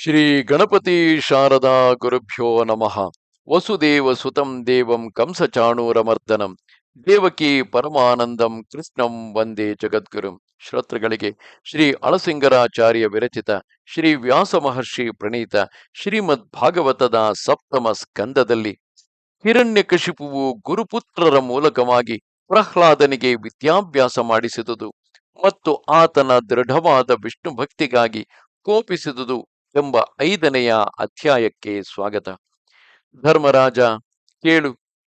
ಶ್ರೀ ಗಣಪತಿ ಶಾರದಾ ಗುರುಭ್ಯೋ ನಮಃ. ವಸುದೇವ ಸುತಂ ದೇವಂ ಕಂಸಚಾಣೂರಮರ್ದನಂ ದೇವಕಿ ಪರಮಾನಂದಂ ಕೃಷ್ಣಂ ವಂದೇ ಜಗದ್ಗುರುಂ. ಶ್ರೋತೃಗಳಿಗೆ ಶ್ರೀ ಅಳಸಿಂಗರಾಚಾರ್ಯ ವಿರಚಿತ ಶ್ರೀ ವ್ಯಾಸ ಮಹರ್ಷಿ ಪ್ರಣೀತ ಶ್ರೀಮದ್ ಭಾಗವತದ ಸಪ್ತಮ ಸ್ಕಂದದಲ್ಲಿ ಹಿರಣ್ಯಕಶಿಪುವು ಗುರುಪುತ್ರರ ಮೂಲಕವಾಗಿ ಪ್ರಹ್ಲಾದನಿಗೆ ವಿದ್ಯಾಭ್ಯಾಸ ಮಾಡಿಸಿದುದು ಮತ್ತು ಆತನ ದೃಢವಾದ ವಿಷ್ಣು ಭಕ್ತಿಗಾಗಿ ಕೋಪಿಸಿದುದು. ಎಂಬ ಐದನೆಯ ಅಧ್ಯಾಯಕ್ಕೆ ಸ್ವಾಗತ. ಧರ್ಮರಾಜ, ಕೇಳು.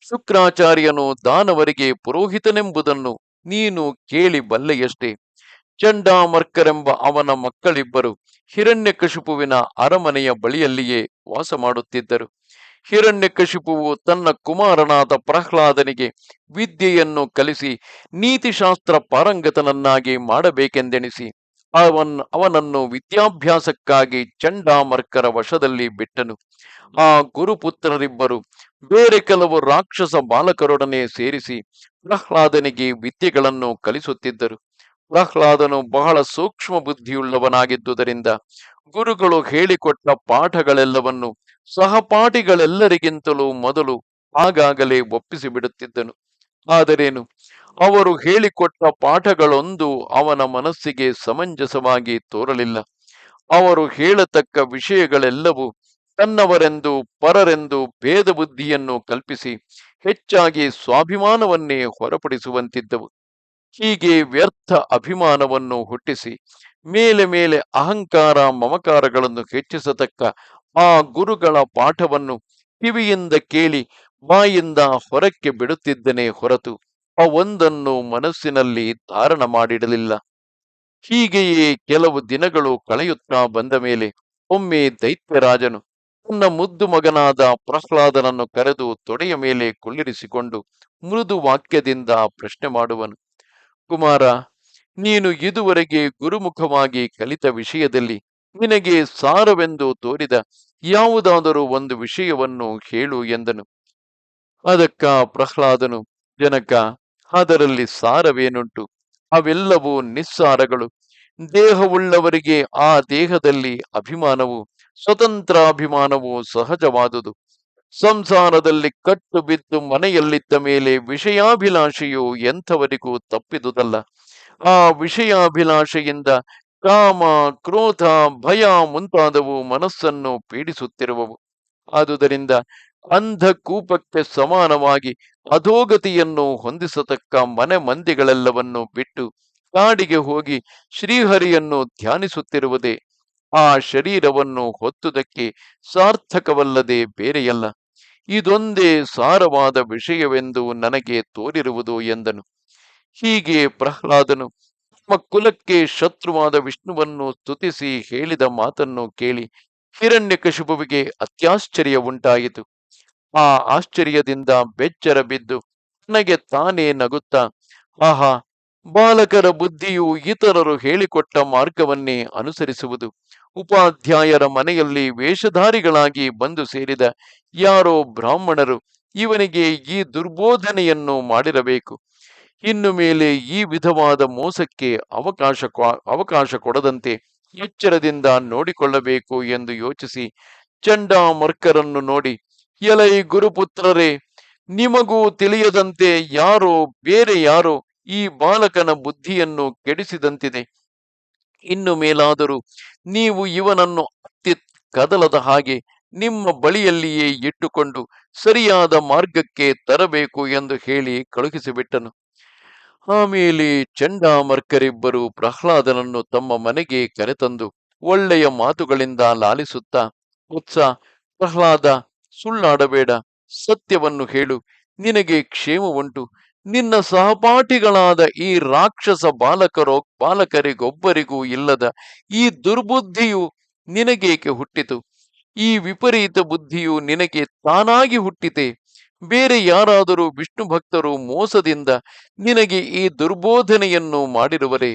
ಶುಕ್ರಾಚಾರ್ಯನು ದಾನವರಿಗೆ ಪುರೋಹಿತನೆಂಬುದನ್ನು ನೀನು ಕೇಳಿ ಬಲ್ಲೆಯಷ್ಟೇ. ಚಂಡಾಮರ್ಕರೆಂಬ ಅವನ ಮಕ್ಕಳಿಬ್ಬರು ಹಿರಣ್ಯಕಶಿಪುವಿನ ಅರಮನೆಯ ಬಳಿಯಲ್ಲಿಯೇ ವಾಸ ಮಾಡುತ್ತಿದ್ದರು ಹಿರಣ್ಯಕಶಿಪುವು ತನ್ನ ಕುಮಾರನಾದ ಪ್ರಹ್ಲಾದನಿಗೆ ವಿದ್ಯೆಯನ್ನು ಕಲಿಸಿ, ನೀತಿಶಾಸ್ತ್ರ ಪಾರಂಗತನನ್ನಾಗಿ ಮಾಡಬೇಕೆಂದೆಣಿಸಿ. ಅವನ್, ಅವನನ್ನು ವಿದ್ಯಾಭ್ಯಾಸಕ್ಕಾಗಿ ಚಂಡಾಮರ್ಕರ ವಶದಲ್ಲಿ ಬಿಟ್ಟನು. ಆ ಗುರುಪುತ್ರರಿಬ್ಬರು ಬೇರೆ ಕೆಲವು ರಾಕ್ಷಸ ಬಾಲಕರೊಡನೆ ಸೇರಿಸಿ ಪ್ರಹ್ಲಾದನಿಗೆ ವಿದ್ಯೆಗಳನ್ನು ಕಲಿಸುತ್ತಿದ್ದರು. ಪ್ರಹ್ಲಾದನು ಬಹಳ ಸೂಕ್ಷ್ಮ ಬುದ್ಧಿಯುಳ್ಳವನಾಗಿದ್ದುದರಿಂದ ಗುರುಗಳು ಹೇಳಿಕೊಟ್ಟ ಪಾಠಗಳೆಲ್ಲವನ್ನು ಸಹಪಾಠಿಗಳೆಲ್ಲರಿಗಿಂತಲೂ ಮೊದಲು ಆಗಾಗಲೇ ಒಪ್ಪಿಸಿ ಬಿಡುತ್ತಿದ್ದನು ಆದರೇನು? ಅವರು ಹೇಳಿಕೊಟ್ಟ ಪಾಠಗಳೊಂದು ಅವನ ಮನಸ್ಸಿಗೆ ಸಮಂಜಸವಾಗಿ ತೋರಲಿಲ್ಲ. ಅವರು ಹೇಳತಕ್ಕ ವಿಷಯಗಳೆಲ್ಲವೂ ತನ್ನವರೆಂದು ಪರರೆಂದು ಭೇದ ಬುದ್ಧಿಯನ್ನು ಕಲ್ಪಿಸಿ ಹೆಚ್ಚಾಗಿ ಸ್ವಾಭಿಮಾನವನ್ನೇ ಹೊರಪಡಿಸುವಂತಿದ್ದವು. ಹೀಗೆ ವ್ಯರ್ಥ ಅಭಿಮಾನವನ್ನು ಹುಟ್ಟಿಸಿ ಮೇಲೆ ಮೇಲೆ ಅಹಂಕಾರ ಮಮಕಾರಗಳನ್ನು ಹೆಚ್ಚಿಸತಕ್ಕ ಆ ಗುರುಗಳ ಪಾಠವನ್ನು ಕಿವಿಯಿಂದ ಕೇಳಿ ಬಾಯಿಂದ ಹೊರಕ್ಕೆ ಬಿಡುತ್ತಿದ್ದನೇ ಹೊರತು. ಅವೊಂದನ್ನು ಮನಸ್ಸಿನಲ್ಲಿ ಧಾರಣ ಮಾಡಿಡಲಿಲ್ಲ. ಹೀಗೆಯೇ ಕೆಲವು ದಿನಗಳು ಕಳೆಯುತ್ತಾ ಬಂದ ಮೇಲೆ ಒಮ್ಮೆ ದೈತ್ಯರಾಜನು ತನ್ನ ಮುದ್ದು ಮಗನಾದ ಪ್ರಹ್ಲಾದನನ್ನು ಕರೆದು ತೊಡೆಯ ಮೇಲೆ ಕುಳ್ಳಿರಿಸಿಕೊಂಡು ಮೃದು ವಾಕ್ಯದಿಂದ ಪ್ರಶ್ನೆ ಮಾಡುವನು, ಕುಮಾರ, ನೀನು ಇದುವರೆಗೆ ಗುರುಮುಖವಾಗಿ ಕಲಿತ ವಿಷಯದಲ್ಲಿ ನಿನಗೆ ಸಾರವೆಂದು ತೋರಿದ ಯಾವುದಾದರೂ ಒಂದು ವಿಷಯವನ್ನು ಹೇಳು ಎಂದನು. ಅದಕ್ಕ ಪ್ರಹ್ಲಾದನು, ಜನಕ ಅದರಲ್ಲಿ ಸಾರವೇನುಂಟು? ಅವೆಲ್ಲವೂ ನಿಸ್ಸಾರಗಳು. ದೇಹವುಳ್ಳವರಿಗೆ ಆ ದೇಹದಲ್ಲಿ ಅಭಿಮಾನವು, ಸ್ವತಂತ್ರಾಭಿಮಾನವು ಸಹಜವಾದುದು. ಸಂಸಾರದಲ್ಲಿ ಕಟ್ಟು ಬಿದ್ದು ಮನೆಯಲ್ಲಿದ್ದ ಮೇಲೆ ವಿಷಯಾಭಿಲಾಷೆಯು ಎಂಥವರಿಗೂ ತಪ್ಪಿದುದಲ್ಲ. ಆ ವಿಷಯಾಭಿಲಾಷೆಯಿಂದ ಕಾಮ, ಕ್ರೋಧ, ಭಯ ಮುಂತಾದವು ಮನಸ್ಸನ್ನು ಪೀಡಿಸುತ್ತಿರುವವು. ಆದುದರಿಂದ ಅಂಧ ಕೂಪಕ್ಕೆ ಸಮಾನವಾಗಿ ಅಧೋಗತಿಯನ್ನು ಹೊಂದಿಸತಕ್ಕ ಮನೆ ಮಂದಿಗಳೆಲ್ಲವನ್ನು ಬಿಟ್ಟು ಕಾಡಿಗೆ ಹೋಗಿ ಶ್ರೀಹರಿಯನ್ನು ಧ್ಯಾನಿಸುತ್ತಿರುವುದೇ ಆ ಶರೀರವನ್ನು ಹೊತ್ತುದಕ್ಕೆ ಸಾರ್ಥಕವಲ್ಲದೆ ಬೇರೆಯಲ್ಲ. ಇದೊಂದೇ ಸಾರವಾದ ವಿಷಯವೆಂದು ನನಗೆ ತೋರಿರುವುದು ಎಂದನು. ಹೀಗೆ ಪ್ರಹ್ಲಾದನು ತಮ್ಮ ಕುಲಕ್ಕೆ ಶತ್ರುವಾದ ವಿಷ್ಣುವನ್ನು ಸ್ತುತಿಸಿ ಹೇಳಿದ ಮಾತನ್ನು ಕೇಳಿ ಹಿರಣ್ಯಕಶಿಪುವಿಗೆ ಅತ್ಯಾಶ್ಚರ್ಯ ಉಂಟಾಯಿತು. ಆ ಆಶ್ಚರ್ಯದಿಂದ ಬೆಚ್ಚರ ಬಿದ್ದು ನನಗೆ ತಾನೇ ನಗುತ್ತ, ಆಹಾ, ಬಾಲಕರ ಬುದ್ಧಿಯು ಇತರರು ಹೇಳಿಕೊಟ್ಟ ಮಾರ್ಗವನ್ನೇ ಅನುಸರಿಸುವುದು. ಉಪಾಧ್ಯಾಯರ ಮನೆಯಲ್ಲಿ ವೇಷಧಾರಿಗಳಾಗಿ ಬಂದು ಸೇರಿದ ಯಾರೋ ಬ್ರಾಹ್ಮಣರು ಇವನಿಗೆ ಈ ದುರ್ಬೋಧನೆಯನ್ನು ಮಾಡಿರಬೇಕು. ಇನ್ನು ಮೇಲೆ ಈ ವಿಧವಾದ ಮೋಸಕ್ಕೆ ಅವಕಾಶ ಅವಕಾಶ ಕೊಡದಂತೆ ಎಚ್ಚರದಿಂದ ನೋಡಿಕೊಳ್ಳಬೇಕು ಎಂದು ಯೋಚಿಸಿ ಚಂಡಾಮರ್ಕರನ್ನು ನೋಡಿ ಎಲೈ ಗುರುಪುತ್ರರೇ, ನಿಮಗೂ ತಿಳಿಯದಂತೆ ಯಾರೋ, ಬೇರೆ ಯಾರೋ ಈ ಬಾಲಕನ ಬುದ್ಧಿಯನ್ನು ಕೆಡಿಸಿದಂತಿದೆ. ಇನ್ನು ಮೇಲಾದರೂ ನೀವು ಇವನನ್ನು ಅತ್ತಿ ಕದಲದ ಹಾಗೆ ನಿಮ್ಮ ಬಳಿಯಲ್ಲಿಯೇ ಇಟ್ಟುಕೊಂಡು ಸರಿಯಾದ ಮಾರ್ಗಕ್ಕೆ ತರಬೇಕು ಎಂದು ಹೇಳಿ ಕಳುಹಿಸಿಬಿಟ್ಟನು. ಆಮೇಲೆ ಚಂಡಾಮರ್ಕರಿಬ್ಬರು ಪ್ರಹ್ಲಾದನನ್ನು ತಮ್ಮ ಮನೆಗೆ ಕರೆತಂದು ಒಳ್ಳೆಯ ಮಾತುಗಳಿಂದ ಲಾಲಿಸುತ್ತಾ ಉತ್ಸ ಪ್ರಹ್ಲಾದ ಸುಳ್ಳಾಡಬೇಡ. ಸತ್ಯವನ್ನು ಹೇಳು. ನಿನಗೆ ಕ್ಷೇಮವುಂಟು. ನಿನ್ನ ಸಹಪಾಠಿಗಳಾದ ಈ ರಾಕ್ಷಸ ಬಾಲಕರೋ, ಬಾಲಕರಿಗೊಬ್ಬರಿಗೂ ಇಲ್ಲದ ಈ ದುರ್ಬುದ್ಧಿಯು ನಿನಗೇಕೆ ಹುಟ್ಟಿತು? ಈ ವಿಪರೀತ ಬುದ್ಧಿಯು ನಿನಗೆ ತಾನಾಗಿ ಹುಟ್ಟಿತೆ? ಬೇರೆ ಯಾರಾದರೂ ವಿಷ್ಣು ಭಕ್ತರು ಮೋಸದಿಂದ ನಿನಗೆ ಈ ದುರ್ಬೋಧನೆಯನ್ನು ಮಾಡಿರುವರೆ?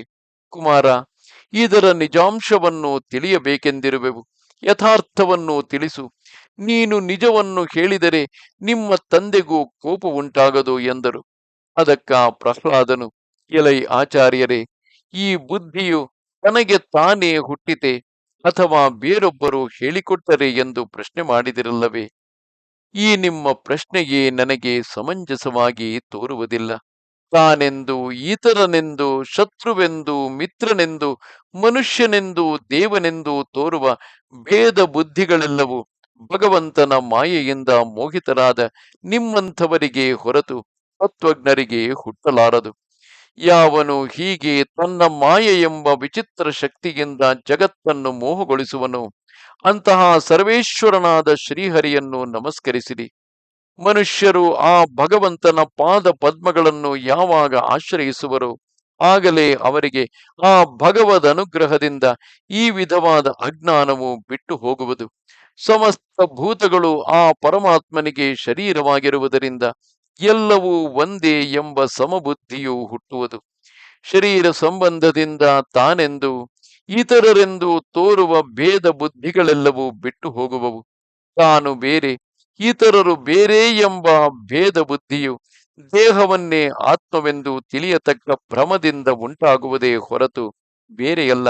ಕುಮಾರ, ಇದರ ನಿಜಾಂಶವನ್ನು ತಿಳಿಯಬೇಕೆಂದಿರುವೆವು. ಯಥಾರ್ಥವನ್ನು ತಿಳಿಸು. ನೀನು ನಿಜವನ್ನು ಹೇಳಿದರೆ ನಿಮ್ಮ ತಂದೆಗೂ ಕೋಪ ಉಂಟಾಗದು ಎಂದರು. ಅದಕ್ಕ ಪ್ರಹ್ಲಾದನು, ಎಲೈ ಆಚಾರ್ಯರೇ, ಈ ಬುದ್ಧಿಯು ತನಗೆ ತಾನೇ ಹುಟ್ಟಿತೆ ಅಥವಾ ಬೇರೊಬ್ಬರು ಹೇಳಿಕೊಟ್ಟರೆ ಎಂದು ಪ್ರಶ್ನೆ ಮಾಡಿದಿರಲ್ಲವೇ? ಈ ನಿಮ್ಮ ಪ್ರಶ್ನೆಯೇ ನನಗೆ ಸಮಂಜಸವಾಗಿ ತೋರುವುದಿಲ್ಲ. ತಾನೆಂದು ಈತರನೆಂದು ಶತ್ರುವೆಂದು, ಮಿತ್ರನೆಂದು, ಮನುಷ್ಯನೆಂದು, ದೇವನೆಂದು ತೋರುವ ಭೇದ ಬುದ್ಧಿಗಳೆಲ್ಲವೂ ಭಗವಂತನ ಮಾಯೆಯಿಂದ ಮೋಹಿತರಾದ ನಿಮ್ಮಂಥವರಿಗೆ ಹೊರತು ತತ್ವಜ್ಞರಿಗೆ ಹುಟ್ಟಲಾರದು. ಯಾವನು ಹೀಗೆ ತನ್ನ ಮಾಯೆ ಎಂಬ ವಿಚಿತ್ರ ಶಕ್ತಿಯಿಂದ ಜಗತ್ತನ್ನು ಮೋಹಗೊಳಿಸುವನು, ಅಂತಹ ಸರ್ವೇಶ್ವರನಾದ ಶ್ರೀಹರಿಯನ್ನು ನಮಸ್ಕರಿಸಿರಿ. ಮನುಷ್ಯರು ಆ ಭಗವಂತನ ಪಾದ ಪದ್ಮಗಳನ್ನು ಯಾವಾಗ ಆಶ್ರಯಿಸುವರು? ಆಗಲೇ ಅವರಿಗೆ ಆ ಭಗವದ್ ಅನುಗ್ರಹದಿಂದ ಈ ವಿಧವಾದ ಅಜ್ಞಾನವು ಬಿಟ್ಟು ಹೋಗುವುದು. ಸಮಸ್ತ ಭೂತಗಳು ಆ ಪರಮಾತ್ಮನಿಗೆ ಶರೀರವಾಗಿರುವುದರಿಂದ ಎಲ್ಲವೂ ಒಂದೇ ಎಂಬ ಸಮಬುದ್ಧಿಯು ಹುಟ್ಟುವುದು. ಶರೀರ ಸಂಬಂಧದಿಂದ ತಾನೆಂದು, ಇತರರೆಂದು ತೋರುವ ಭೇದ ಬುದ್ಧಿಗಳೆಲ್ಲವೂ ಬಿಟ್ಟು ಹೋಗುವವು. ತಾನು ಬೇರೆ, ಇತರರು ಬೇರೆ ಎಂಬ ಭೇದ ಬುದ್ಧಿಯು ದೇಹವನ್ನೇ ಆತ್ಮವೆಂದು ತಿಳಿಯತಕ್ಕ ಭ್ರಮದಿಂದ ಉಂಟಾಗುವುದೇ ಹೊರತು ಬೇರೆಯಲ್ಲ.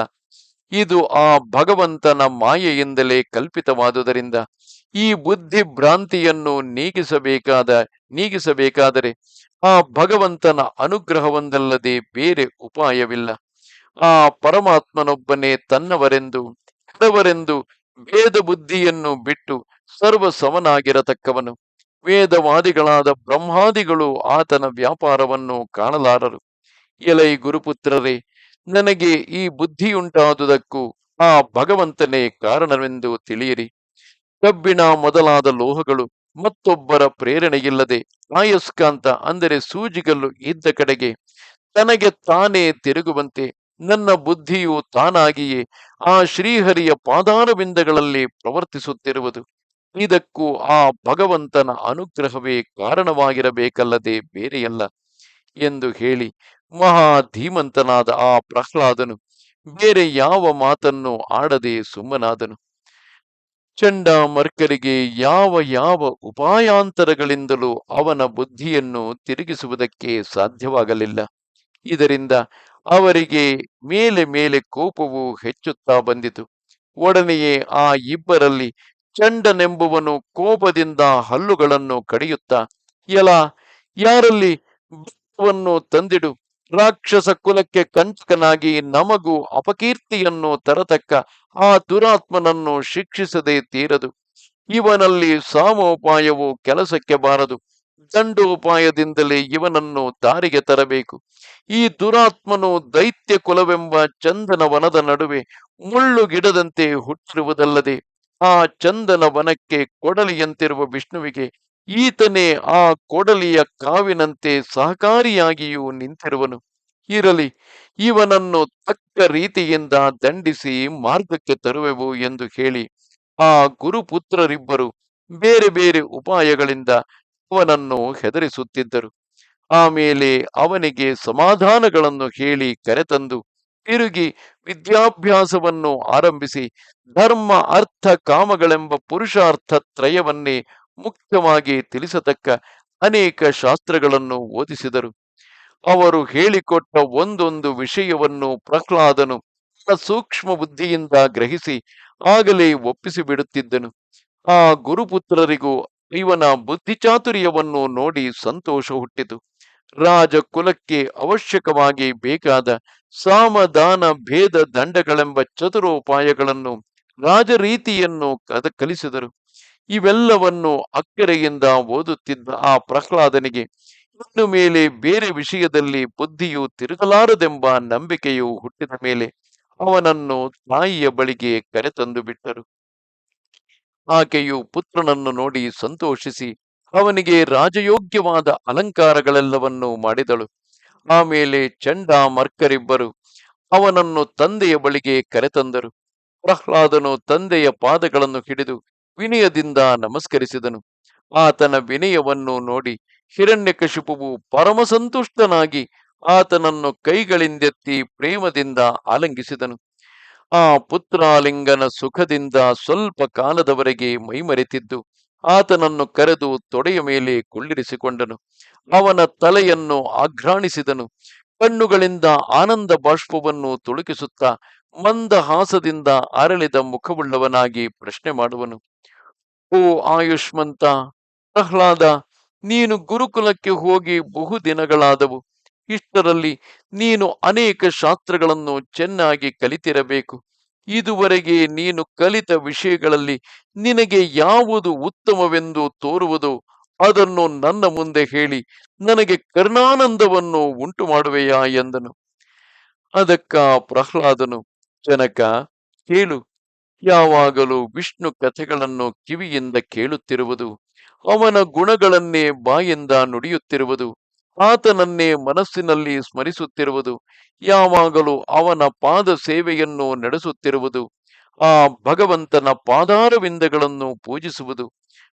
ಇದು ಆ ಭಗವಂತನ ಮಾಯೆಯಿಂದಲೇ ಕಲ್ಪಿತವಾದುದರಿಂದ ಈ ಬುದ್ಧಿ ಭ್ರಾಂತಿಯನ್ನು ನೀಗಿಸಬೇಕಾದ, ನೀಗಿಸಬೇಕಾದರೆ ಆ ಭಗವಂತನ ಅನುಗ್ರಹವೊಂದಲ್ಲದೆ ಬೇರೆ ಉಪಾಯವಿಲ್ಲ. ಆ ಪರಮಾತ್ಮನೊಬ್ಬನೇ ತನ್ನವರೆಂದು ಕೆಡವರೆಂದು ವೇದ ಬುದ್ಧಿಯನ್ನು ಬಿಟ್ಟು ಸರ್ವ ಸಮನಾಗಿರತಕ್ಕವನು ವೇದವಾದಿಗಳಾದ ಬ್ರಹ್ಮಾದಿಗಳು ಆತನ ವ್ಯಾಪಾರವನ್ನು ಕಾಣಲಾರರು. ಎಲೈ ಗುರುಪುತ್ರರೇ ನನಗೆ ಈ ಬುದ್ಧಿಯುಂಟಾದುದಕ್ಕೂ ಆ ಭಗವಂತನೇ ಕಾರಣವೆಂದು ತಿಳಿಯಿರಿ. ಕಬ್ಬಿಣ ಮೊದಲಾದ ಲೋಹಗಳು ಮತ್ತೊಬ್ಬರ ಪ್ರೇರಣೆಯಿಲ್ಲದೆ ಆಯಸ್ಕಾಂತ ಅಂದರೆ ಸೂಜಿಗಲ್ಲು ಇದ್ದ ಕಡೆಗೆ ತನಗೆ ತಾನೇ ತಿರುಗುವಂತೆ ನನ್ನ ಬುದ್ಧಿಯು ತಾನಾಗಿಯೇ ಆ ಶ್ರೀಹರಿಯ ಪಾದಾರವಿಂದಗಳಲ್ಲಿ ಪ್ರವರ್ತಿಸುತ್ತಿರುವುದು. ಇದಕ್ಕೂ ಆ ಭಗವಂತನ ಅನುಗ್ರಹವೇ ಕಾರಣವಾಗಿರಬೇಕಲ್ಲದೆ ಬೇರೆಯಲ್ಲ ಎಂದು ಹೇಳಿ ಮಹಾ ಧೀಮಂತನಾದ ಆ ಪ್ರಹ್ಲಾದನು ಬೇರೆ ಯಾವ ಮಾತನ್ನು ಆಡದೆ ಸುಮ್ಮನಾದನು. ಚಂಡಾಮರ್ಕರಿಗೆ ಯಾವ ಯಾವ ಉಪಾಯಾಂತರಗಳಿಂದಲೂ ಅವನ ಬುದ್ಧಿಯನ್ನು ತಿರುಗಿಸುವುದಕ್ಕೆ ಸಾಧ್ಯವಾಗಲಿಲ್ಲ. ಇದರಿಂದ ಅವರಿಗೆ ಮೇಲೆ ಮೇಲೆ ಕೋಪವು ಹೆಚ್ಚುತ್ತಾ ಬಂದಿತು. ಒಡನೆಯೇ ಆ ಇಬ್ಬರಲ್ಲಿ ಚಂಡನೆಂಬುವನು ಕೋಪದಿಂದ ಹಲ್ಲುಗಳನ್ನು ಕಡಿಯುತ್ತಾ ಎಲ ಯಾರಲ್ಲಿ ತಂದಿಡು ರಾಕ್ಷಸ ಕುಲಕ್ಕೆ ಕಂಚಕನಾಗಿ ನಮಗೂ ಅಪಕೀರ್ತಿಯನ್ನು ತರತಕ್ಕ ಆ ದುರಾತ್ಮನನ್ನು ಶಿಕ್ಷಿಸದೆ ತೀರದು. ಇವನಲ್ಲಿ ಸಾಮೋಪಾಯವು ಕೆಲಸಕ್ಕೆ ಬಾರದು. ದಂಡೋಪಾಯದಿಂದಲೇ ಇವನನ್ನು ದಾರಿಗೆ ತರಬೇಕು. ಈ ದುರಾತ್ಮನು ದೈತ್ಯ ಕುಲವೆಂಬ ಚಂದನ ವನದ ನಡುವೆ ಮುಳ್ಳು ಗಿಡದಂತೆ ಹುಟ್ಟಿರುವುದಲ್ಲದೆ ಆ ಚಂದನ ವನಕ್ಕೆ ಕೊಡಲಿಯಂತಿರುವ ವಿಷ್ಣುವಿಗೆ ಈತನೇ ಆ ಕೊಡಲಿಯ ಕಾವಿನಂತೆ ಸಹಕಾರಿಯಾಗಿಯೂ ನಿಂತಿರುವನು. ಇರಲಿ, ಇವನನ್ನು ತಕ್ಕ ರೀತಿಯಿಂದ ದಂಡಿಸಿ ಮಾರ್ಗಕ್ಕೆ ತರುವೆವು ಎಂದು ಹೇಳಿ, ಆ ಗುರುಪುತ್ರರಿಬ್ಬರು ಬೇರೆ ಬೇರೆ ಉಪಾಯಗಳಿಂದ ಅವನನ್ನು ಹೆದರಿಸುತ್ತಿದ್ದರು. ಆಮೇಲೆ ಅವನಿಗೆ ಸಮಾಧಾನಗಳನ್ನು ಹೇಳಿ ಕರೆತಂದು, ತಿರುಗಿ ವಿದ್ಯಾಭ್ಯಾಸವನ್ನು ಆರಂಭಿಸಿ, ಧರ್ಮ ಅರ್ಥ ಕಾಮಗಳೆಂಬ ಪುರುಷಾರ್ಥ ತ್ರಯವನ್ನೇ ಮುಖ್ಯವಾಗಿ ತಿಳಿಸತಕ್ಕ ಅನೇಕ ಶಾಸ್ತ್ರಗಳನ್ನು ಓದಿಸಿದರು. ಅವರು ಹೇಳಿಕೊಟ್ಟ ಒಂದೊಂದು ವಿಷಯವನ್ನು ಪ್ರಹ್ಲಾದನು ಸೂಕ್ಷ್ಮ ಬುದ್ಧಿಯಿಂದ ಗ್ರಹಿಸಿ ಆಗಲೇ ಒಪ್ಪಿಸಿ ಬಿಡುತ್ತಿದ್ದನು. ಆ ಗುರುಪುತ್ರರಿಗೂ ಇವನ ಬುದ್ಧಿಚಾತುರ್ಯವನ್ನು ನೋಡಿ ಸಂತೋಷ ಹುಟ್ಟಿತು. ರಾಜ ಕುಲಕ್ಕೆ ಅವಶ್ಯಕವಾಗಿ ಬೇಕಾದ ಸಾಮದಾನ ಭೇದ ದಂಡಗಳೆಂಬ ಚತುರೋಪಾಯಗಳನ್ನು ರಾಜರೀತಿಯನ್ನು ಕಲಿಸಿದರು. ಇವೆಲ್ಲವನ್ನು ಅಕ್ಕರೆಯಿಂದ ಓದುತ್ತಿದ್ದ ಆ ಪ್ರಹ್ಲಾದನಿಗೆ ಇನ್ನು ಮೇಲೆ ಬೇರೆ ವಿಷಯದಲ್ಲಿ ಬುದ್ಧಿಯು ತಿರುಗಲಾರದೆಂಬ ನಂಬಿಕೆಯು ಹುಟ್ಟಿದ ಮೇಲೆ ಅವನನ್ನು ತಾಯಿಯ ಬಳಿಗೆ ಕರೆತಂದು ಬಿಟ್ಟರು. ಆಕೆಯು ಪುತ್ರನನ್ನು ನೋಡಿ ಸಂತೋಷಿಸಿ ಅವನಿಗೆ ರಾಜಯೋಗ್ಯವಾದ ಅಲಂಕಾರಗಳೆಲ್ಲವನ್ನೂ ಮಾಡಿದಳು. ಆಮೇಲೆ ಚಂಡ ಮರ್ಕರಿಬ್ಬರು ಅವನನ್ನು ತಂದೆಯ ಬಳಿಗೆ ಕರೆತಂದರು. ಪ್ರಹ್ಲಾದನು ತಂದೆಯ ಪಾದಗಳನ್ನು ಹಿಡಿದು ವಿನಯದಿಂದ ನಮಸ್ಕರಿಸಿದನು. ಆತನ ವಿನಯವನ್ನು ನೋಡಿ ಹಿರಣ್ಯಕಶಿಪುವು ಪರಮಸಂತುಷ್ಟನಾಗಿ ಆತನನ್ನು ಕೈಗಳಿಂದೆತ್ತಿ ಪ್ರೇಮದಿಂದ ಆಲಂಗಿಸಿದನು. ಆ ಪುತ್ರಾಲಿಂಗನ ಸುಖದಿಂದ ಸ್ವಲ್ಪ ಕಾಲದವರೆಗೆ ಮೈಮರೆತಿದ್ದು ಆತನನ್ನು ಕರೆದು ತೊಡೆಯ ಮೇಲೆ ಕುಳ್ಳಿರಿಸಿಕೊಂಡನು. ಅವನ ತಲೆಯನ್ನು ಆಘ್ರಾಣಿಸಿದನು. ಕಣ್ಣುಗಳಿಂದ ಆನಂದ ಬಾಷ್ಪವನ್ನು ತುಳುಕಿಸುತ್ತಾ ಮಂದಹಾಸದಿಂದ ಅರಳಿದ ಮುಖವುಳ್ಳವನಾಗಿ ಪ್ರಶ್ನೆ ಮಾಡುವನು. ಓ ಆಯುಷ್ಮಂತ, ಪ್ರಹ್ಲಾದ, ನೀನು ಗುರುಕುಲಕ್ಕೆ ಹೋಗಿ ಬಹು ದಿನಗಳಾದವು. ಇಷ್ಟರಲ್ಲಿ ನೀನು ಅನೇಕ ಶಾಸ್ತ್ರಗಳನ್ನು ಚೆನ್ನಾಗಿ ಕಲಿತಿರಬೇಕು. ಇದುವರೆಗೆ ನೀನು ಕಲಿತ ವಿಷಯಗಳಲ್ಲಿ ನಿನಗೆ ಯಾವುದು ಉತ್ತಮವೆಂದು ತೋರುವುದು ಅದನ್ನು ನನ್ನ ಮುಂದೆ ಹೇಳಿ, ನನಗೆ ಕರ್ಣಾನಂದವನ್ನು ಉಂಟು ಮಾಡುವೆಯಾ ಎಂದನು. ಅದಕ್ಕ ಪ್ರಹ್ಲಾದನು, ಜನಕ, ಕೇಳು ಯಾವಾಗಲೂ ವಿಷ್ಣು ಕಥೆಗಳನ್ನು ಕಿವಿಯಿಂದ ಕೇಳುತ್ತಿರುವುದು, ಅವನ ಗುಣಗಳನ್ನೇ ಬಾಯಿಂದ ನುಡಿಯುತ್ತಿರುವುದು, ಆತನನ್ನೇ ಮನಸ್ಸಿನಲ್ಲಿ ಸ್ಮರಿಸುತ್ತಿರುವುದು, ಯಾವಾಗಲೂ ಅವನ ಪಾದ ಸೇವೆಯನ್ನು ನಡೆಸುತ್ತಿರುವುದು, ಆ ಭಗವಂತನ ಪಾದಾರವಿಂದಗಳನ್ನು ಪೂಜಿಸುವುದು,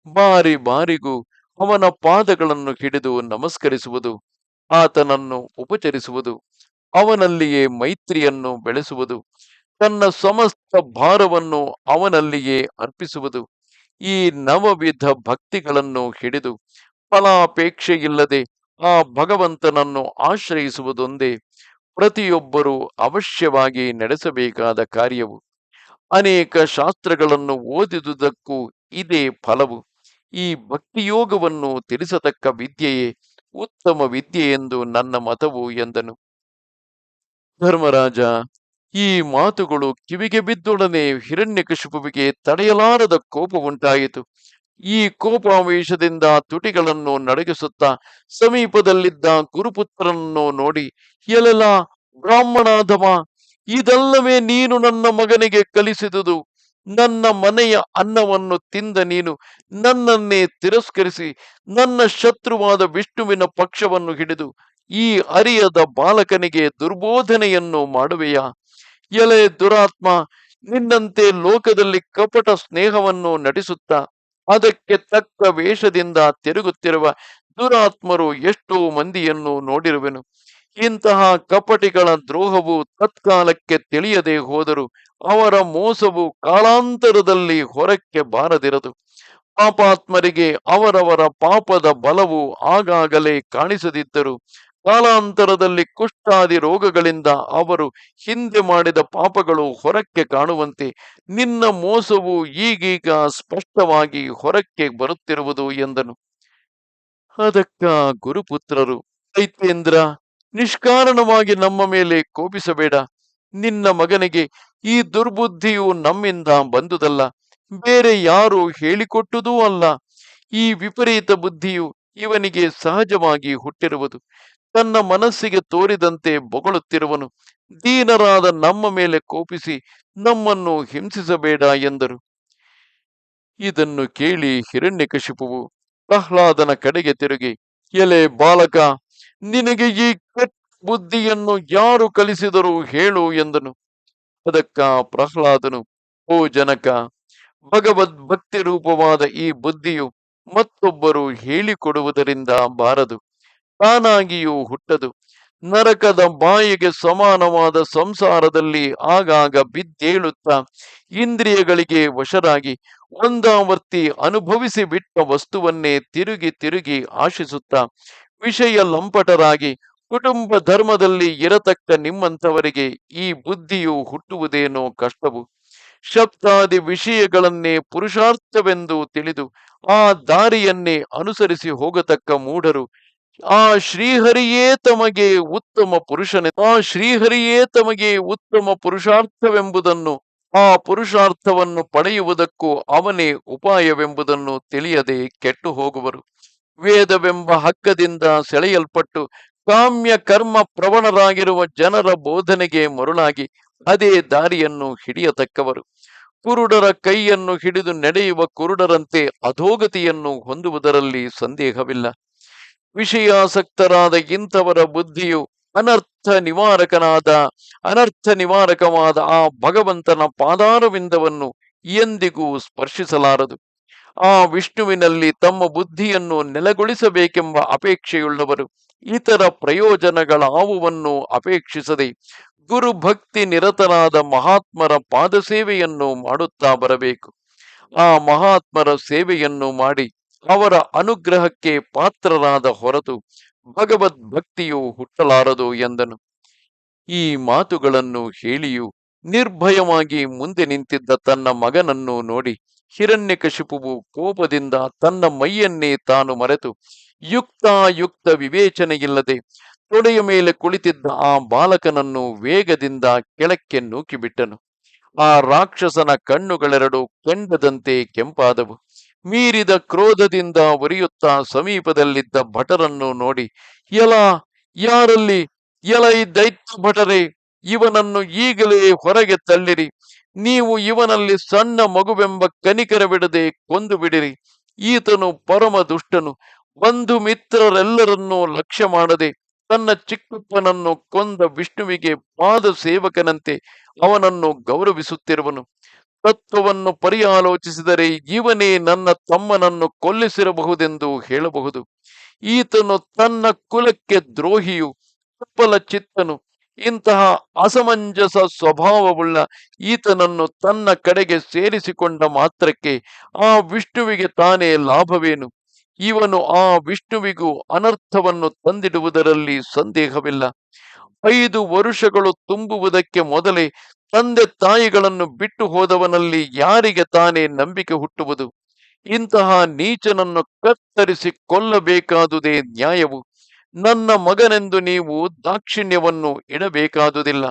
ಬಾರಿ ಬಾರಿಗೂ ಅವನ ಪಾದಗಳನ್ನು ಹಿಡಿದು ನಮಸ್ಕರಿಸುವುದು, ಆತನನ್ನು ಉಪಚರಿಸುವುದು, ಅವನಲ್ಲಿಯೇ ಮೈತ್ರಿಯನ್ನು ಬೆಳೆಸುವುದು. ತನ್ನ ಸಮಸ್ತ ಭಾರವನ್ನು ಅವನಲ್ಲಿಯೇ ಅರ್ಪಿಸುವುದು. ಈ ನವವಿಧ ಭಕ್ತಿಗಳನ್ನು ಹಿಡಿದು ಫಲಾಪೇಕ್ಷೆಯಿಲ್ಲದೆ ಆ ಭಗವಂತನನ್ನು ಆಶ್ರಯಿಸುವುದೊಂದೇ ಪ್ರತಿಯೊಬ್ಬರೂ ಅವಶ್ಯವಾಗಿ ನಡೆಸಬೇಕಾದ ಕಾರ್ಯವು. ಅನೇಕ ಶಾಸ್ತ್ರಗಳನ್ನು ಓದಿದುದಕ್ಕೂ ಇದೇ ಫಲವು. ಈ ಭಕ್ತಿಯೋಗವನ್ನು ತಿಳಿಸತಕ್ಕ ವಿದ್ಯೆಯೇ ಉತ್ತಮ ವಿದ್ಯೆ ಎಂದು ನನ್ನ ಮತವು ಎಂದನು. ಧರ್ಮರಾಜ ಈ ಮಾತುಗಳು ಕಿವಿಗೆ ಬಿದ್ದೊಡನೆ ಹಿರಣ್ಯಕಶಿಪುವಿಗೆ ತಡೆಯಲಾರದ ಕೋಪ ಉಂಟಾಯಿತು. ಈ ಕೋಪಾವೇಶದಿಂದ ತುಟಿಗಳನ್ನು ನಡಗಿಸುತ್ತಾ ಸಮೀಪದಲ್ಲಿದ್ದ ಗುರುಪುತ್ರನನ್ನು ನೋಡಿ ಎಲೆಲ ಬ್ರಾಹ್ಮಣಾಧಮ, ಇದಲ್ಲವೇ ನೀನು ನನ್ನ ಮಗನಿಗೆ ಕಲಿಸಿದುದು. ನನ್ನ ಮನೆಯ ಅನ್ನವನ್ನು ತಿಂದ ನೀನು ನನ್ನನ್ನೇ ತಿರಸ್ಕರಿಸಿ, ನನ್ನ ಶತ್ರುವಾದ ವಿಷ್ಣುವಿನ ಪಕ್ಷವನ್ನು ಹಿಡಿದು, ಈ ಅರಿಯದ ಬಾಲಕನಿಗೆ ದುರ್ಬೋಧನೆಯನ್ನು ಮಾಡುವೆಯಾ? ಎಲೆ ದುರಾತ್ಮ ನಿನ್ನಂತೆ ಲೋಕದಲ್ಲಿ ಕಪಟ ಸ್ನೇಹವನ್ನು ನಟಿಸುತ್ತಾ ಅದಕ್ಕೆ ತಕ್ಕ ವೇಷದಿಂದ ತಿರುಗುತ್ತಿರುವ ದುರಾತ್ಮರು ಎಷ್ಟೋ ಮಂದಿಯನ್ನು ನೋಡಿರುವೆನು. ಇಂತಹ ಕಪಟಿಗಳ ದ್ರೋಹವು ತತ್ಕಾಲಕ್ಕೆ ತಿಳಿಯದೆ ಹೋದರು ಅವರ ಮೋಸವು ಕಾಲಾಂತರದಲ್ಲಿ ಹೊರಕ್ಕೆ ಬಾರದಿರದು. ಪಾಪಾತ್ಮರಿಗೆ ಅವರವರ ಪಾಪದ ಬಲವು ಆಗಾಗಲೇ ಕಾಣಿಸದಿದ್ದರು ಕಾಲಾಂತರದಲ್ಲಿ ಕುಷ್ಠಾದಿ ರೋಗಗಳಿಂದ ಅವರು ಹಿಂದೆ ಮಾಡಿದ ಪಾಪಗಳು ಹೊರಕ್ಕೆ ಕಾಣುವಂತೆ, ನಿನ್ನ ಮೋಸವು ಈಗೀಗ ಸ್ಪಷ್ಟವಾಗಿ ಹೊರಕ್ಕೆ ಬರುತ್ತಿರುವುದು ಎಂದನು. ಅದಕ್ಕ ಗುರುಪುತ್ರರು ಐತೇಂದ್ರ ನಿಷ್ಕಾರಣವಾಗಿ ನಮ್ಮ ಮೇಲೆ ಕೋಪಿಸಬೇಡ. ನಿನ್ನ ಮಗನಿಗೆ ಈ ದುರ್ಬುದ್ಧಿಯು ನಮ್ಮಿಂದ ಬಂದುದಲ್ಲ. ಬೇರೆ ಯಾರು ಹೇಳಿಕೊಟ್ಟುದೂ ಅಲ್ಲ. ಈ ವಿಪರೀತ ಬುದ್ಧಿಯು ಇವನಿಗೆ ಸಹಜವಾಗಿ ಹುಟ್ಟಿರುವುದು. ತನ್ನ ಮನಸ್ಸಿಗೆ ತೋರಿದಂತೆ ಬೊಗಳುತ್ತಿರುವನು. ದೀನರಾದ ನಮ್ಮ ಮೇಲೆ ಕೋಪಿಸಿ ನಮ್ಮನ್ನು ಹಿಂಸಿಸಬೇಡ ಎಂದರು. ಇದನ್ನು ಕೇಳಿ ಹಿರಣ್ಯಕಶಿಪುವು ಪ್ರಹ್ಲಾದನ ಕಡೆಗೆ ತಿರುಗಿ, ಎಲೆ ಬಾಲಕ, ನಿನಗೆ ಈ ಕೆಟ್ಟ ಬುದ್ಧಿಯನ್ನು ಯಾರು ಕಲಿಸಿದರೂ ಹೇಳು ಎಂದನು. ಅದಕ್ಕ ಪ್ರಹ್ಲಾದನು, ಓ ಜನಕ, ಭಗವದ್ ಭಕ್ತಿ ರೂಪವಾದ ಈ ಬುದ್ಧಿಯು ಮತ್ತೊಬ್ಬರು ಹೇಳಿಕೊಡುವುದರಿಂದ ಬಾರದು. ತಾನಾಗಿಯೂ ಹುಟ್ಟದು. ನರಕದ ಬಾಯಿಗೆ ಸಮಾನವಾದ ಸಂಸಾರದಲ್ಲಿ ಆಗಾಗ ಬಿದ್ದೇಳುತ್ತಾ ಇಂದ್ರಿಯಗಳಿಗೆ ವಶರಾಗಿ ಒಂದಾವರ್ತಿ ಅನುಭವಿಸಿ ಬಿಟ್ಟ ವಸ್ತುವನ್ನೇ ತಿರುಗಿ ತಿರುಗಿ ಆಶಿಸುತ್ತಾ ವಿಷಯ ಲಂಪಟರಾಗಿ ಕುಟುಂಬ ಧರ್ಮದಲ್ಲಿ ಇರತಕ್ಕ ನಿಮ್ಮಂಥವರಿಗೆ ಈ ಬುದ್ಧಿಯು ಹುಟ್ಟುವುದೇನೋ ಕಷ್ಟವು. ಶಬ್ದಾದಿ ವಿಷಯಗಳನ್ನೇ ಪುರುಷಾರ್ಥವೆಂದು ತಿಳಿದು ಆ ದಾರಿಯನ್ನೇ ಅನುಸರಿಸಿ ಹೋಗತಕ್ಕ ಮೂಢರು ಆ ಶ್ರೀಹರಿಯೇ ತಮಗೆ ಉತ್ತಮ ಪುರುಷನೆ, ಆ ಶ್ರೀಹರಿಯೇ ತಮಗೆ ಉತ್ತಮ ಪುರುಷಾರ್ಥವೆಂಬುದನ್ನು, ಆ ಪುರುಷಾರ್ಥವನ್ನು ಪಡೆಯುವುದಕ್ಕೂ ಅವನೇ ಉಪಾಯವೆಂಬುದನ್ನು ತಿಳಿಯದೆ ಕೆಟ್ಟು ಹೋಗುವರು ವೇದವೆಂಬ ಹಗ್ಗದಿಂದ ಸೆಳೆಯಲ್ಪಟ್ಟು ಕಾಮ್ಯ ಕರ್ಮ ಪ್ರವಣರಾಗಿರುವ ಜನರ ಬೋಧನೆಗೆ ಮರುಳಾಗಿ ಅದೇ ದಾರಿಯನ್ನು ಹಿಡಿಯತಕ್ಕವರು. ಕುರುಡರ ಕೈಯನ್ನು ಹಿಡಿದು ನಡೆಯುವ ಕುರುಡರಂತೆ ಅಧೋಗತಿಯನ್ನು ಹೊಂದುವುದರಲ್ಲಿ ಸಂದೇಹವಿಲ್ಲ. ವಿಷಯಾಸಕ್ತರಾದ ಇಂಥವರ ಬುದ್ಧಿಯು ಅನರ್ಥ ನಿವಾರಕನಾದ, ಅನರ್ಥ ನಿವಾರಕವಾದ ಆ ಭಗವಂತನ ಪಾದಾರವಿಂದವನ್ನು ಎಂದಿಗೂ ಸ್ಪರ್ಶಿಸಲಾರದು. ಆ ವಿಷ್ಣುವಿನಲ್ಲಿ ತಮ್ಮ ಬುದ್ಧಿಯನ್ನು ನೆಲೆಗೊಳಿಸಬೇಕೆಂಬ ಅಪೇಕ್ಷೆಯುಳ್ಳವರು ಇತರ ಪ್ರಯೋಜನಗಳಾವುವನ್ನು ಅಪೇಕ್ಷಿಸದೆ ಗುರುಭಕ್ತಿ ನಿರತರಾದ ಮಹಾತ್ಮರ ಪಾದಸೇವೆಯನ್ನು ಮಾಡುತ್ತಾ ಬರಬೇಕು. ಆ ಮಹಾತ್ಮರ ಸೇವೆಯನ್ನು ಮಾಡಿ ಅವರ ಅನುಗ್ರಹಕ್ಕೆ ಪಾತ್ರರಾದ ಹೊರತು ಭಗವದ್ ಭಕ್ತಿಯು ಹುಟ್ಟಲಾರದು ಎಂದನು. ಈ ಮಾತುಗಳನ್ನು ಹೇಳಿಯೂ ನಿರ್ಭಯವಾಗಿ ಮುಂದೆ ನಿಂತಿದ್ದ ತನ್ನ ಮಗನನ್ನು ನೋಡಿ ಹಿರಣ್ಯಕಶಿಪುವು ಕೋಪದಿಂದ ತನ್ನ ಮೈಯನ್ನೇ ತಾನು ಮರೆತು ಯುಕ್ತಾಯುಕ್ತ ವಿವೇಚನೆಯಿಲ್ಲದೆ ತೊಡೆಯ ಮೇಲೆ ಕುಳಿತಿದ್ದ ಆ ಬಾಲಕನನ್ನು ವೇಗದಿಂದ ಕೆಳಕ್ಕೆ ನೂಕಿಬಿಟ್ಟನು. ಆ ರಾಕ್ಷಸನ ಕಣ್ಣುಗಳೆರಡು ಕೆಂಡದಂತೆ ಕೆಂಪಾದವು. ಮೀರಿದ ಕ್ರೋಧದಿಂದ ಒರಿಯುತ್ತಾ ಸಮೀಪದಲ್ಲಿದ್ದ ಭಟರನ್ನು ನೋಡಿ, ಎಲ, ಯಾರಲ್ಲಿ? ಎಲ ಈ ದೈತ್ಯ ಭಟರೇ, ಇವನನ್ನು ಈಗಲೇ ಹೊರಗೆ ತಳ್ಳಿರಿ. ನೀವು ಇವನಲ್ಲಿ ಸಣ್ಣ ಮಗುವೆಂಬ ಕನಿಕರವಿಡದೆ ಕೊಂದು ಬಿಡಿರಿ. ಈತನು ಪರಮ ದುಷ್ಟನು. ಬಂಧು ಮಿತ್ರರೆಲ್ಲರನ್ನೂ ಲಕ್ಷ್ಯ ಮಾಡದೆ ತನ್ನ ಚಿಕ್ಕಪ್ಪನನ್ನು ಕೊಂದ ವಿಷ್ಣುವಿಗೆ ಪಾದ ಸೇವಕನಂತೆ ಅವನನ್ನು ಗೌರವಿಸುತ್ತಿರುವನು. ತತ್ವವನ್ನು ಪರಿಯಾಲೋಚಿಸಿದರೆ ಇವನೇ ನನ್ನ ತಮ್ಮನನ್ನು ಕೊಲ್ಲಿಸಿರಬಹುದೆಂದು ಹೇಳಬಹುದು. ಈತನು ತನ್ನ ಕುಲಕ್ಕೆ ದ್ರೋಹಿಯು ಕುಪ್ಪಲ ಚಿತ್ತನು, ಇಂತಹ ಅಸಮಂಜಸ ಸ್ವಭಾವವುಳ್ಳ ಈತನನ್ನು ತನ್ನ ಕಡೆಗೆ ಸೇರಿಸಿಕೊಂಡ ಮಾತ್ರಕ್ಕೆ ಆ ವಿಷ್ಣುವಿಗೆ ತಾನೇ ಲಾಭವೇನು? ಇವನು ಆ ವಿಷ್ಣುವಿಗೂ ಅನರ್ಥವನ್ನು ತಂದಿಡುವುದರಲ್ಲಿ ಸಂದೇಹವಿಲ್ಲ. ಐದು ವರುಷಗಳು ತುಂಬುವುದಕ್ಕೆ ಮೊದಲೇ ತಂದೆ ತಾಯಿಗಳನ್ನು ಬಿಟ್ಟು ಹೋದವನಲ್ಲಿ ಯಾರಿಗೆ ತಾನೇ ನಂಬಿಕೆ ಹುಟ್ಟುವುದು? ಇಂತಹ ನೀಚನನ್ನು ಕತ್ತರಿಸಿ ಕೊಲ್ಲಬೇಕಾದುದೇ ನ್ಯಾಯವು? ನನ್ನ ಮಗನೆಂದು ನೀವು ದಾಕ್ಷಿಣ್ಯವನ್ನು ಇಡಬೇಕಾದುದಿಲ್ಲ.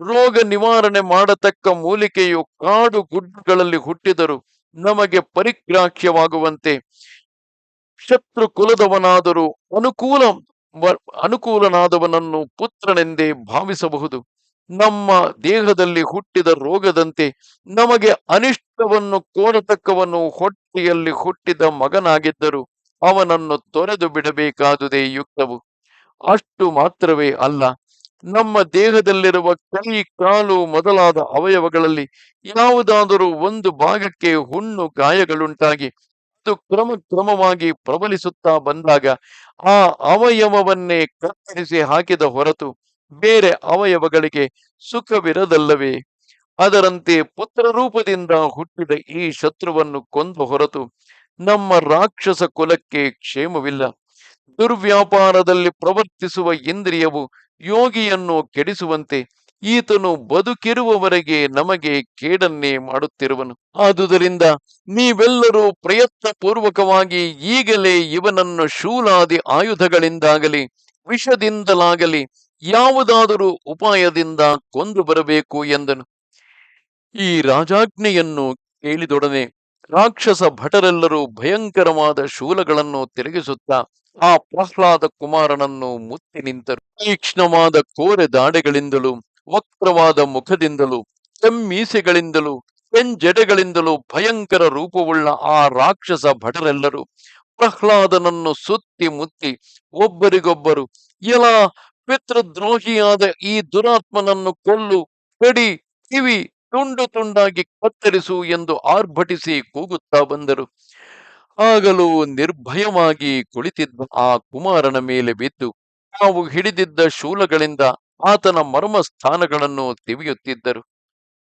ರೋಗ ನಿವಾರಣೆ ಮಾಡತಕ್ಕ ಮೂಲಿಕೆಯು ಕಾಡು ಗುಡ್ಡಗಳಲ್ಲಿ ಹುಟ್ಟಿದರು ನಮಗೆ ಪರಿಗ್ರಾಹ್ಯವಾಗುವಂತೆ. ಶತ್ರು ಕುಲದವನಾದರೂ ಅನುಕೂಲ, ಅನುಕೂಲನಾದವನನ್ನು ಪುತ್ರನೆಂದೇ ಭಾವಿಸಬಹುದು. ನಮ್ಮ ದೇಹದಲ್ಲಿ ಹುಟ್ಟಿದ ರೋಗದಂತೆ ನಮಗೆ ಅನಿಷ್ಟವನ್ನು ಕೋರತಕ್ಕವನು ಹೊಟ್ಟೆಯಲ್ಲಿ ಹುಟ್ಟಿದ ಮಗನಾಗಿದ್ದರು ಅವನನ್ನು ತೊರೆದು ಬಿಡಬೇಕಾದುದೇ ಯುಕ್ತವು. ಅಷ್ಟು ಮಾತ್ರವೇ ಅಲ್ಲ, ನಮ್ಮ ದೇಹದಲ್ಲಿರುವ ಕೈ, ಕಾಲು ಮೊದಲಾದ ಅವಯವಗಳಲ್ಲಿ ಯಾವುದಾದರೂ ಒಂದು ಭಾಗಕ್ಕೆ ಹುಣ್ಣು ಗಾಯಗಳುಂಟಾಗಿ ಅದು ಕ್ರಮ ಕ್ರಮವಾಗಿ ಪ್ರಬಲಿಸುತ್ತಾ ಬಂದಾಗ ಆ ಅವಯವವನ್ನೇ ಕತ್ತರಿಸಿ ಹಾಕಿದ ಹೊರತು ಬೇರೆ ಅವಯವಗಳಿಗೆ ಸುಖವಿರದಲ್ಲವೇ? ಅದರಂತೆ ಪುತ್ರ ರೂಪದಿಂದ ಹುಟ್ಟಿದ ಈ ಶತ್ರುವನ್ನು ಕೊಂದು ಹೊರತು ನಮ್ಮ ರಾಕ್ಷಸ ಕುಲಕ್ಕೆ ಕ್ಷೇಮವಿಲ್ಲ. ದುರ್ವ್ಯಾಪಾರದಲ್ಲಿ ಪ್ರವರ್ತಿಸುವ ಇಂದ್ರಿಯವು ಯೋಗಿಯನ್ನು ಕೆಡಿಸುವಂತೆ ಈತನು ಬದುಕಿರುವವರೆಗೆ ನಮಗೆ ಕೇಡನ್ನೇ ಮಾಡುತ್ತಿರುವನು. ಆದುದರಿಂದ ನೀವೆಲ್ಲರೂ ಪ್ರಯತ್ನ ಪೂರ್ವಕವಾಗಿ ಈಗಲೇ ಇವನನ್ನು ಶೂಲಾದಿ ಆಯುಧಗಳಿಂದಾಗಲಿ, ವಿಷದಿಂದಲಾಗಲಿ ಯಾವುದಾದರೂ ಉಪಾಯದಿಂದ ಕೊಂದು ಬರಬೇಕು ಎಂದನು. ಈ ರಾಜಾಜ್ಞೆಯನ್ನು ಕೇಳಿದೊಡನೆ ರಾಕ್ಷಸ ಭಟರೆಲ್ಲರೂ ಭಯಂಕರವಾದ ಶೂಲಗಳನ್ನು ತಿರುಗಿಸುತ್ತಾ ಆ ಪ್ರಹ್ಲಾದ ಕುಮಾರನನ್ನು ಮುತ್ತಿ ನಿಂತರು. ತೀಕ್ಷ್ಣವಾದ ಕೋರೆ ದಾಡೆಗಳಿಂದಲೂ, ವಕ್ರವಾದ ಮುಖದಿಂದಲೂ, ಕೆಮ್ಮೀಸೆಗಳಿಂದಲೂ, ಕೆಂಜಡೆಗಳಿಂದಲೂ ಭಯಂಕರ ರೂಪವುಳ್ಳ ಆ ರಾಕ್ಷಸ ಭಟರೆಲ್ಲರೂ ಪ್ರಹ್ಲಾದನನ್ನು ಸುತ್ತಿ ಮುತ್ತಿ ಒಬ್ಬರಿಗೊಬ್ಬರು ಎಲ ಪಿತೃದ್ರೋಹಿಯಾದ ಈ ದುರಾತ್ಮನನ್ನು ಕೊಲ್ಲು, ಕಡಿ, ಕಿವಿ ತುಂಡು ತುಂಡಾಗಿ ಕತ್ತರಿಸು ಎಂದು ಆರ್ಭಟಿಸಿ ಕೂಗುತ್ತಾ ಬಂದರು. ಆಗಲೂ ನಿರ್ಭಯವಾಗಿ ಕುಳಿತಿದ್ದ ಆ ಕುಮಾರನ ಮೇಲೆ ಬಿದ್ದು, ತಾವು ಹಿಡಿದಿದ್ದ ಶೂಲಗಳಿಂದ ಆತನ ಮರ್ಮ ಸ್ಥಾನಗಳನ್ನು ತಿವಿಯುತ್ತಿದ್ದರು.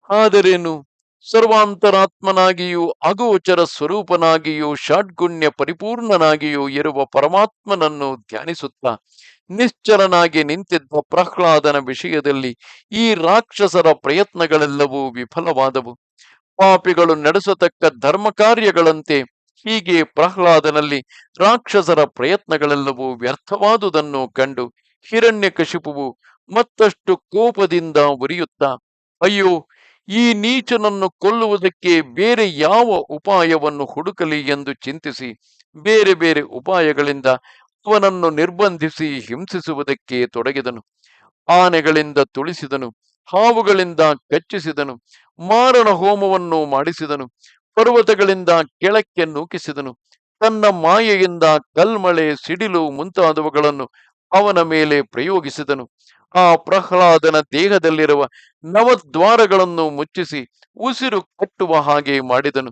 ಆದರೇನು? ಸರ್ವಾಂತರಾತ್ಮನಾಗಿಯೂ, ಅಗೋಚರ ಸ್ವರೂಪನಾಗಿಯೂ, ಷಡ್ಗುಣ್ಯ ಪರಿಪೂರ್ಣನಾಗಿಯೂ ಇರುವ ಪರಮಾತ್ಮನನ್ನು ಧ್ಯಾನಿಸುತ್ತಾ ನಿಶ್ಚಲನಾಗಿ ನಿಂತಿದ್ದ ಪ್ರಹ್ಲಾದನ ವಿಷಯದಲ್ಲಿ ಈ ರಾಕ್ಷಸರ ಪ್ರಯತ್ನಗಳೆಲ್ಲವೂ ವಿಫಲವಾದವು. ಪಾಪಿಗಳು ನಡೆಸತಕ್ಕ ಧರ್ಮ ಕಾರ್ಯಗಳಂತೆ ಹೀಗೆ ಪ್ರಹ್ಲಾದನಲ್ಲಿ ರಾಕ್ಷಸರ ಪ್ರಯತ್ನಗಳೆಲ್ಲವೂ ವ್ಯರ್ಥವಾದುದನ್ನು ಕಂಡು ಹಿರಣ್ಯಕಶಿಪುವು ಮತ್ತಷ್ಟು ಕೋಪದಿಂದ ಉರಿಯುತ್ತ, ಅಯ್ಯೋ, ಈ ನೀಚನನ್ನು ಕೊಲ್ಲುವುದಕ್ಕೆ ಬೇರೆ ಯಾವ ಉಪಾಯವನ್ನು ಹುಡುಕಲಿ ಎಂದು ಚಿಂತಿಸಿ, ಬೇರೆ ಬೇರೆ ಉಪಾಯಗಳಿಂದ ಅವನನ್ನು ನಿರ್ಬಂಧಿಸಿ ಹಿಂಸಿಸುವುದಕ್ಕೆ ತೊಡಗಿದನು. ಆನೆಗಳಿಂದ ತುಳಿಸಿದನು, ಹಾವುಗಳಿಂದ ಕಚ್ಚಿಸಿದನು, ಮಾರಣ ಹೋಮವನ್ನು ಮಾಡಿಸಿದನು, ಪರ್ವತಗಳಿಂದ ಕೆಳಕ್ಕೆ ನೂಕಿಸಿದನು, ತನ್ನ ಮಾಯೆಯಿಂದ ಕಲ್ಮಳೆ, ಸಿಡಿಲು ಮುಂತಾದವುಗಳನ್ನು ಅವನ ಮೇಲೆ ಪ್ರಯೋಗಿಸಿದನು. ಆ ಪ್ರಹ್ಲಾದನ ದೇಹದಲ್ಲಿರುವ ನವದ್ವಾರಗಳನ್ನು ಮುಚ್ಚಿಸಿ ಉಸಿರು ಕಟ್ಟುವ ಹಾಗೆ ಮಾಡಿದನು.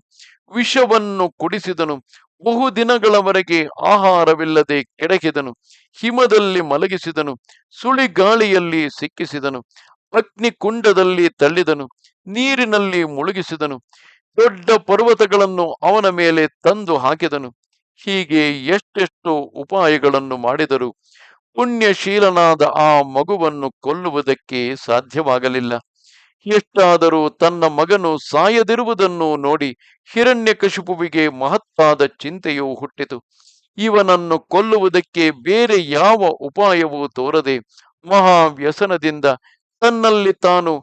ವಿಷವನ್ನು ಕುಡಿಸಿದನು ಬಹು ದಿನಗಳವರೆಗೆ ಆಹಾರವಿಲ್ಲದೆ ಕೆಡಕಿದನು ಹಿಮದಲ್ಲಿ ಮಲಗಿಸಿದನು. ಸುಳಿಗಾಳಿಯಲ್ಲಿ ಸಿಕ್ಕಿಸಿದನು. ಅಗ್ನಿಕುಂಡದಲ್ಲಿ ತಳ್ಳಿದನು. ನೀರಿನಲ್ಲಿ ಮುಳುಗಿಸಿದನು. ದೊಡ್ಡ ಪರ್ವತಗಳನ್ನು ಅವನ ಮೇಲೆ ತಂದು ಹಾಕಿದನು. ಹೀಗೆ ಎಷ್ಟೆಷ್ಟು ಉಪಾಯಗಳನ್ನು ಮಾಡಿದರು ಪುಣ್ಯಶೀಲನಾದ ಆ ಮಗುವನ್ನು ಕೊಲ್ಲುವುದಕ್ಕೆ ಸಾಧ್ಯವಾಗಲಿಲ್ಲ. ಎಷ್ಟಾದರೂ ತನ್ನ ಮಗನು ಸಾಯದಿರುವುದನ್ನು ನೋಡಿ ಹಿರಣ್ಯಕಶಿಪುವಿಗೆ ಮಹತ್ತಾದ ಚಿಂತೆಯು ಹುಟ್ಟಿತು. ಇವನನ್ನು ಕೊಲ್ಲುವುದಕ್ಕೆ ಬೇರೆ ಯಾವ ಉಪಾಯವೂ ತೋರದೆ ಮಹಾ ವ್ಯಸನದಿಂದ ತನ್ನಲ್ಲಿ ತಾನು,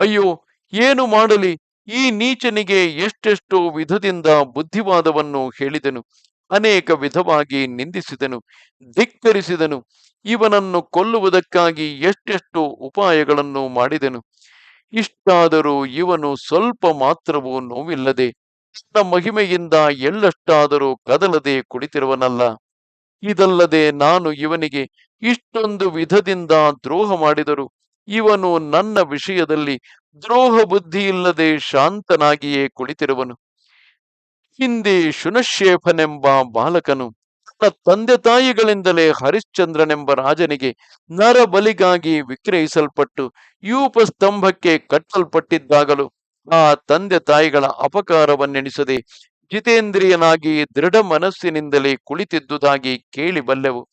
ಅಯ್ಯೋ, ಏನು ಮಾಡಲಿ? ಈ ನೀಚನಿಗೆ ಎಷ್ಟೆಷ್ಟು ವಿಧದಿಂದ ಬುದ್ಧಿವಾದವನ್ನು ಹೇಳಿದನು. ಅನೇಕ ವಿಧವಾಗಿ ನಿಂದಿಸಿದನು, ಧಿಕ್ಕರಿಸಿದನು. ಇವನನ್ನು ಕೊಲ್ಲುವುದಕ್ಕಾಗಿ ಎಷ್ಟೆಷ್ಟು ಉಪಾಯಗಳನ್ನು ಮಾಡಿದನು. ಇಷ್ಟಾದರೂ ಇವನು ಸ್ವಲ್ಪ ಮಾತ್ರವೂ ನೋವಿಲ್ಲದೆ ತನ್ನ ಮಹಿಮೆಯಿಂದ ಎಳ್ಳಷ್ಟಾದರೂ ಕದಲದೆ ಕುಳಿತಿರುವನಲ್ಲ. ಇದಲ್ಲದೆ ನಾನು ಇವನಿಗೆ ಇಷ್ಟೊಂದು ವಿಧದಿಂದ ದ್ರೋಹ ಮಾಡಿದರು ಇವನು ನನ್ನ ವಿಷಯದಲ್ಲಿ ದ್ರೋಹ ಬುದ್ಧಿ ಇಲ್ಲದೆ ಶಾಂತನಾಗಿಯೇ ಕುಳಿತಿರುವನು. ಹಿಂದೆ ಶುನಶೇಫನೆಂಬ ಬಾಲಕನು ತಂದೆ ತಾಯಿಗಳಿಂದಲೇ ಹರಿಶ್ಚಂದ್ರನೆಂಬ ರಾಜನಿಗೆ ನರಬಲಿಗಾಗಿ ವಿಕ್ರಯಿಸಲ್ಪಟ್ಟು ಯೂಪ ಸ್ತಂಭಕ್ಕೆ ಕಟ್ಟಲ್ಪಟ್ಟಿದ್ದಾಗಲೂ ಆ ತಂದೆ ತಾಯಿಗಳ ಅಪಕಾರವನ್ನೆಣಿಸದೆ ಜಿತೇಂದ್ರಿಯನಾಗಿ ದೃಢ ಮನಸ್ಸಿನಿಂದಲೇ ಕುಳಿತಿದ್ದುದಾಗಿ ಕೇಳಿಬಲ್ಲೆವು.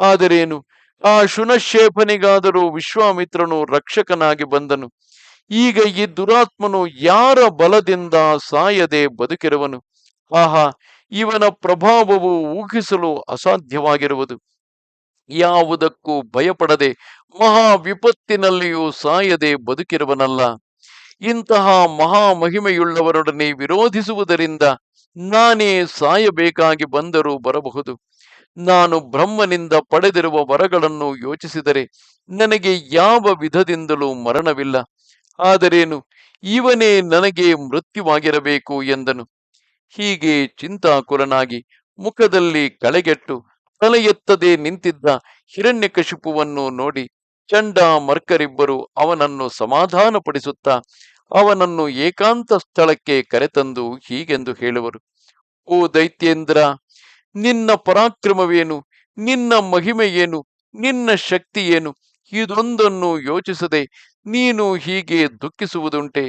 ಆದರೇನು? ಆ ಶುನಶೇಪನಿಗಾದರೂ ವಿಶ್ವಾಮಿತ್ರನು ರಕ್ಷಕನಾಗಿ ಬಂದನು. ಈಗ ಈ ದುರಾತ್ಮನು ಯಾರ ಬಲದಿಂದ ಸಾಯದೆ ಬದುಕಿರುವನು? ಆಹಾ ಇವನ ಪ್ರಭಾವವು ಊಹಿಸಲು ಅಸಾಧ್ಯವಾಗಿರುವುದು. ಯಾವುದಕ್ಕೂ ಭಯಪಡದೆ ಮಹಾ ವಿಪತ್ತಿನಲ್ಲಿಯೂ ಸಾಯದೆ ಬದುಕಿರುವನಲ್ಲ. ಇಂತಹ ಮಹಾ ಮಹಿಮೆಯುಳ್ಳವರೊಡನೆ ವಿರೋಧಿಸುವುದರಿಂದ ನಾನೇ ಸಾಯಬೇಕಾಗಿ ಬಂದರೂ ಬರಬಹುದು. ನಾನು ಬ್ರಹ್ಮನಿಂದ ಪಡೆದಿರುವ ವರಗಳನ್ನು ಯೋಚಿಸಿದರೆ ನನಗೆ ಯಾವ ವಿಧದಿಂದಲೂ ಮರಣವಿಲ್ಲ. ಆದರೇನು? ಇವನೇ ನನಗೆ ಮೃತ್ಯುವಾಗಿರಬೇಕು ಎಂದನು. ಹೀಗೆ ಚಿಂತಾಕುಲನಾಗಿ ಮುಖದಲ್ಲಿ ಕಳೆಗೆಟ್ಟು ತಲೆಯೆತ್ತದೆ ನಿಂತಿದ್ದ ಹಿರಣ್ಯಕಶಿಪುವನ್ನು ನೋಡಿ ಚಂಡ ಮರ್ಕರಿಬ್ಬರು ಅವನನ್ನು ಸಮಾಧಾನಪಡಿಸುತ್ತಾ ಅವನನ್ನು ಏಕಾಂತ ಸ್ಥಳಕ್ಕೆ ಕರೆತಂದು ಹೀಗೆಂದು ಹೇಳುವರು, ಓ ದೈತ್ಯೇಂದ್ರ, ನಿನ್ನ ಪರಾಕ್ರಮವೇನು? ನಿನ್ನ ಮಹಿಮೆ ಏನು ನಿನ್ನ ಶಕ್ತಿ ಏನು ಇದೊಂದನ್ನು ಯೋಚಿಸದೆ ನೀನು ಹೀಗೆ ದುಃಖಿಸುವುದುಂಟೆ?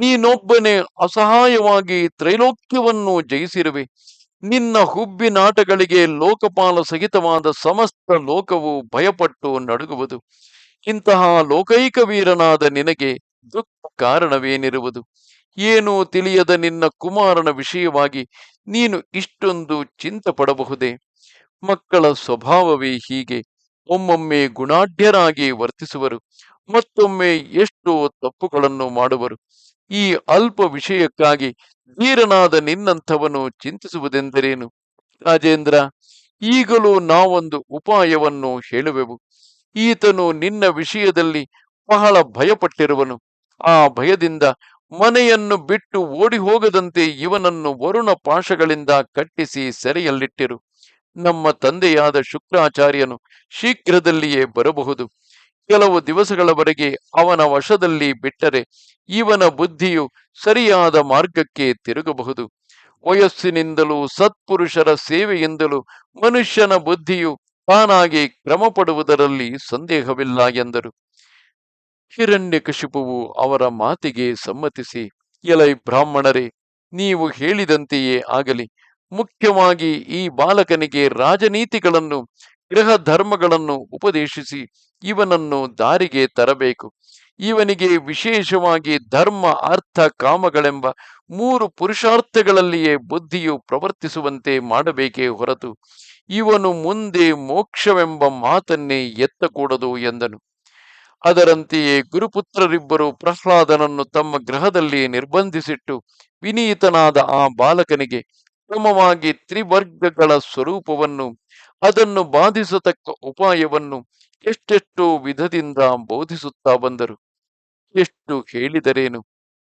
ನೀನೊಬ್ಬನೇ ಅಸಹಾಯವಾಗಿ ತ್ರೈಲೋಕ್ಯವನ್ನು ಜಯಿಸಿರುವೆ. ನಿನ್ನ ಹುಬ್ಬಿನಾಟಗಳಿಗೆ ಲೋಕಪಾಲ ಸಹಿತವಾದ ಸಮಸ್ತ ಲೋಕವು ಭಯಪಟ್ಟು ನಡುಗುವುದು. ಇಂತಹ ಲೋಕೈಕ ವೀರನಾದ ನಿನಗೆ ದುಃಖ ಕಾರಣವೇನಿರುವುದು? ಏನೂ ತಿಳಿಯದ ನಿನ್ನ ಕುಮಾರನ ವಿಷಯವಾಗಿ ನೀನು ಇಷ್ಟೊಂದು ಚಿಂತೆ ಪಡಬಹುದೇ ಮಕ್ಕಳ ಸ್ವಭಾವವೇ ಹೀಗೆ. ಒಮ್ಮೊಮ್ಮೆ ಗುಣಾಢ್ಯರಾಗಿ ವರ್ತಿಸುವರು. ಮತ್ತೊಮ್ಮೆ ಎಷ್ಟೋ ತಪ್ಪುಗಳನ್ನು ಮಾಡುವರು. ಈ ಅಲ್ಪ ವಿಷಯಕ್ಕಾಗಿ ಧೀರನಾದ ನಿನ್ನಂಥವನು ಚಿಂತಿಸುವುದೆಂದರೇನು? ರಾಜೇಂದ್ರ, ಈಗಲೂ ನಾವೊಂದು ಉಪಾಯವನ್ನು ಹೇಳುವೆವು. ಈತನು ನಿನ್ನ ವಿಷಯದಲ್ಲಿ ಬಹಳ ಭಯಪಟ್ಟಿರುವನು. ಆ ಭಯದಿಂದ ಮನೆಯನ್ನು ಬಿಟ್ಟು ಓಡಿ ಹೋಗದಂತೆ ಇವನನ್ನು ವರುಣ ಪಾಶಗಳಿಂದ ಕಟ್ಟಿಸಿ ಸೆರೆಯಲ್ಲಿಟ್ಟಿರು. ನಮ್ಮ ತಂದೆಯಾದ ಶುಕ್ರಾಚಾರ್ಯನು ಶೀಘ್ರದಲ್ಲಿಯೇ ಬರಬಹುದು. ಕೆಲವು ದಿವಸಗಳವರೆಗೆ ಅವನ ವಶದಲ್ಲಿ ಬಿಟ್ಟರೆ ಇವನ ಬುದ್ಧಿಯು ಸರಿಯಾದ ಮಾರ್ಗಕ್ಕೆ ತಿರುಗಬಹುದು. ವಯಸ್ಸಿನಿಂದಲೂ ಸತ್ಪುರುಷರ ಸೇವೆಯಿಂದಲೂ ಮನುಷ್ಯನ ಬುದ್ಧಿಯು ತಾನಾಗಿ ಕ್ರಮಪಡುವುದರಲ್ಲಿ ಸಂದೇಹವಿಲ್ಲ ಎಂದರು. ಹಿರಣ್ಯಕಶಿಪುವು ಅವರ ಮಾತಿಗೆ ಸಮ್ಮತಿಸಿ, ಎಲೈ ಬ್ರಾಹ್ಮಣರೇ, ನೀವು ಹೇಳಿದಂತೆಯೇ ಆಗಲಿ. ಮುಖ್ಯವಾಗಿ ಈ ಬಾಲಕನಿಗೆ ರಾಜನೀತಿಗಳನ್ನು ಗೃಹ ಧರ್ಮಗಳನ್ನು ಉಪದೇಶಿಸಿ ಇವನನ್ನು ದಾರಿಗೆ ತರಬೇಕು. ಇವನಿಗೆ ವಿಶೇಷವಾಗಿ ಧರ್ಮ, ಅರ್ಥ, ಕಾಮಗಳೆಂಬ ಮೂರು ಪುರುಷಾರ್ಥಗಳಲ್ಲಿಯೇ ಬುದ್ಧಿಯು ಪ್ರವರ್ತಿಸುವಂತೆ ಮಾಡಬೇಕೇ ಹೊರತು ಇವನು ಮುಂದೆ ಮೋಕ್ಷವೆಂಬ ಮಾತನ್ನೇ ಎತ್ತಕೂಡದು ಎಂದನು. ಅದರಂತೆಯೇ ಗುರುಪುತ್ರರಿಬ್ಬರು ಪ್ರಹ್ಲಾದನನ್ನು ತಮ್ಮ ಗೃಹದಲ್ಲಿ ನಿರ್ಬಂಧಿಸಿಟ್ಟು ವಿನೀತನಾದ ಆ ಬಾಲಕನಿಗೆ, ಕ್ರಮವಾಗಿ ತ್ರಿವರ್ಗಗಳ ಸ್ವರೂಪವನ್ನು ಅದನ್ನು ಬಾಧಿಸತಕ್ಕ ಉಪಾಯವನ್ನು ಎಷ್ಟೆಷ್ಟು ವಿಧದಿಂದ ಬೋಧಿಸುತ್ತಾ ಬಂದರು. ಎಷ್ಟು ಹೇಳಿದರೇನು?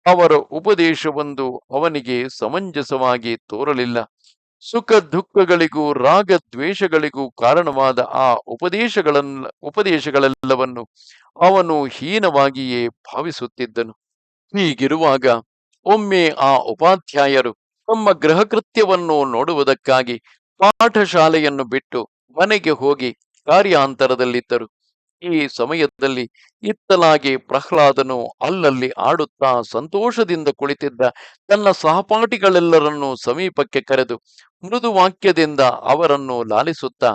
ಅವರ ಉಪದೇಶವೊಂದು ಅವನಿಗೆ ಸಮಂಜಸವಾಗಿ ತೋರಲಿಲ್ಲ. ಸುಖ ದುಃಖಗಳಿಗೂ ರಾಗ ದ್ವೇಷಗಳಿಗೂ ಕಾರಣವಾದ ಆ ಉಪದೇಶಗಳನ್ನ, ಉಪದೇಶಗಳೆಲ್ಲವನ್ನು ಅವನು ಹೀನವಾಗಿಯೇ ಭಾವಿಸುತ್ತಿದ್ದನು. ಹೀಗಿರುವಾಗ ಒಮ್ಮೆ ಆ ಉಪಾಧ್ಯಾಯರು ತಮ್ಮ ಗೃಹ ಕೃತ್ಯವನ್ನು ನೋಡುವುದಕ್ಕಾಗಿ ಪಾಠಶಾಲೆಯನ್ನು ಬಿಟ್ಟು ಮನೆಗೆ ಹೋಗಿ ಕಾರ್ಯಾಂತರದಲ್ಲಿದ್ದರು. ಈ ಸಮಯದಲ್ಲಿ ಇತ್ತಲಾಗಿ ಪ್ರಹ್ಲಾದನು ಅಲ್ಲಲ್ಲಿ ಆಡುತ್ತಾ ಸಂತೋಷದಿಂದ ಕುಳಿತಿದ್ದ ತನ್ನ ಸಹಪಾಠಿಗಳೆಲ್ಲರನ್ನೂ ಸಮೀಪಕ್ಕೆ ಕರೆದು ಮೃದು ವಾಕ್ಯದಿಂದ ಅವರನ್ನು ಲಾಲಿಸುತ್ತಾ,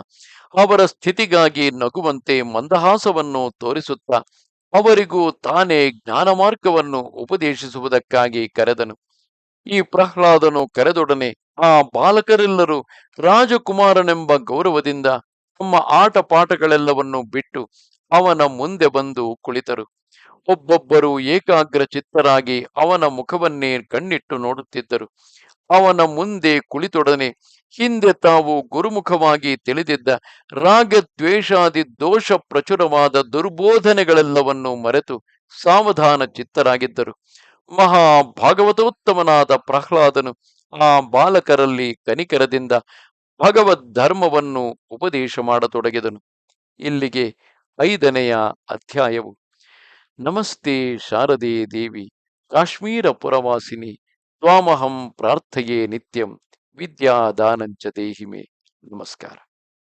ಅವರ ಸ್ಥಿತಿಗಾಗಿ ನಗುವಂತೆ ಮಂದಹಾಸವನ್ನು ತೋರಿಸುತ್ತಾ ಅವರಿಗೂ ತಾನೇ ಜ್ಞಾನ ಮಾರ್ಗವನ್ನು ಉಪದೇಶಿಸುವುದಕ್ಕಾಗಿ ಕರೆದನು. ಈ ಪ್ರಹ್ಲಾದನು ಕರೆದೊಡನೆ, ಆ ಬಾಲಕರೆಲ್ಲರೂ ರಾಜಕುಮಾರನೆಂಬ ಗೌರವದಿಂದ ತಮ್ಮ ಆಟ ಪಾಠಗಳೆಲ್ಲವನ್ನು ಬಿಟ್ಟು ಅವನ ಮುಂದೆ ಬಂದು ಕುಳಿತರು. ಒಬ್ಬೊಬ್ಬರು ಏಕಾಗ್ರ ಚಿತ್ತರಾಗಿ ಅವನ ಮುಖವನ್ನೇ ಕಣ್ಣಿಟ್ಟು ನೋಡುತ್ತಿದ್ದರು. ಅವನ ಮುಂದೆ ಕುಳಿತೊಡನೆ, ಹಿಂದೆ ತಾವು ಗುರುಮುಖವಾಗಿ ತಿಳಿದಿದ್ದ ರಾಗ ದ್ವೇಷಾದಿ ದೋಷ ಪ್ರಚುರವಾದ ದುರ್ಬೋಧನೆಗಳೆಲ್ಲವನ್ನು ಮರೆತು ಸಾವಧಾನ ಚಿತ್ತರಾಗಿದ್ದರು ಮಹಾ ಭಾಗವತೋತ್ತಮನಾದ ಪ್ರಹ್ಲಾದನು ಆ ಬಾಲಕರಲ್ಲಿ ಕನಿಕರದಿಂದ ಭಗವದ್ ಧರ್ಮವನ್ನು ಉಪದೇಶ ಮಾಡತೊಡಗಿದನು. ಇಲ್ಲಿಗೆ ಐದನೆಯ ಅಧ್ಯಾಯವು. ನಮಸ್ತೆ ಶಾರದೆ ದೇವಿ, ಕಾಶ್ಮೀರ ಪುರವಾಸಿನಿ, ತ್ವಾಮಹಂ ಪ್ರಾರ್ಥಯೇ ನಿತ್ಯಂ, ವಿದ್ಯಾದಾನಂಚ ದೇಹಿಮೆ. ನಮಸ್ಕಾರ.